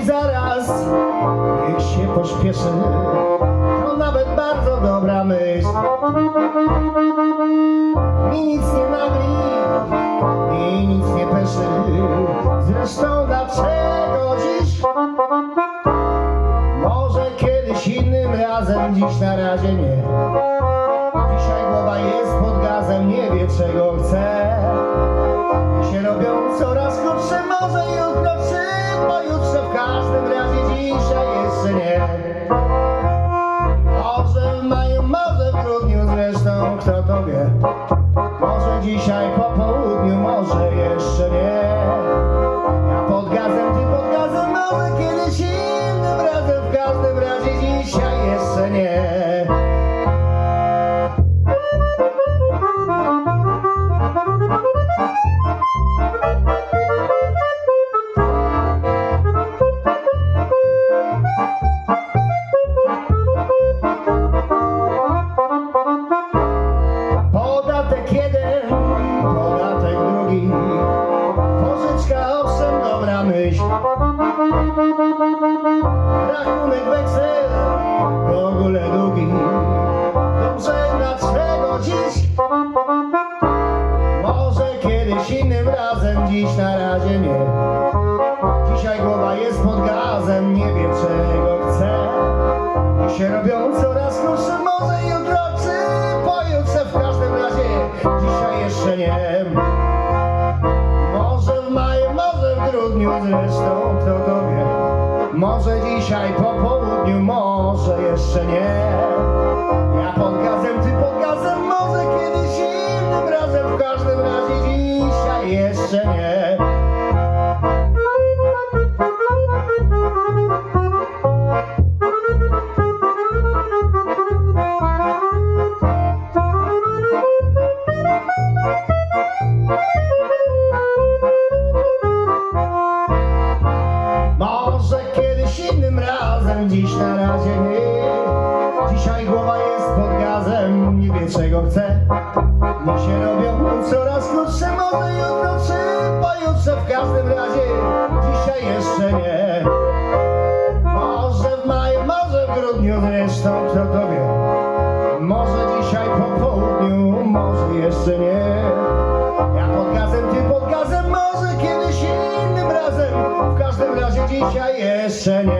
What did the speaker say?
ci zaraz, niech się pośpieszy. To nawet bardzo dobra myśl. Mi nic nie nagli i nic nie peszy. Zresztą dlaczego dziś? Może kiedyś innym razem, dziś na razie nie. Dzisiaj głowa jest pod gazem, nie wie czego chce. I się robią coraz krótsze, może i odkroczy pojutrze, w każdym razie dzisiaj jeszcze nie. Może w maju, może w grudniu, zresztą kto to wie. Może dzisiaj po południu, może jeszcze nie. Ja pod gazem, ty pod gazem, może kiedyś innym razem, w każdym razie dzisiaj jeszcze nie. Dziś na razie nie. Dzisiaj głowa jest pod gazem, nie wie czego chce. I się robią coraz krótsze, może jutro czy pojutrze, w każdym razie dzisiaj jeszcze nie. Może w maju, może w grudniu, zresztą kto to wie. Może dzisiaj po południu, może jeszcze nie. Ja pod gazem, ty pod gazem, innym razem, dziś na razie nie. Dzisiaj głowa jest pod gazem, nie wie czego chce. Się robią coraz krótsze, może jutro czy pojutrze, w każdym razie dzisiaj jeszcze nie. Może w maju, może w grudniu, zresztą kto to wie. Może dzisiaj po południu, może jeszcze nie. Ja pod gazem, ty pod gazem, może kiedyś innym razem. W każdym razie dzisiaj jeszcze nie.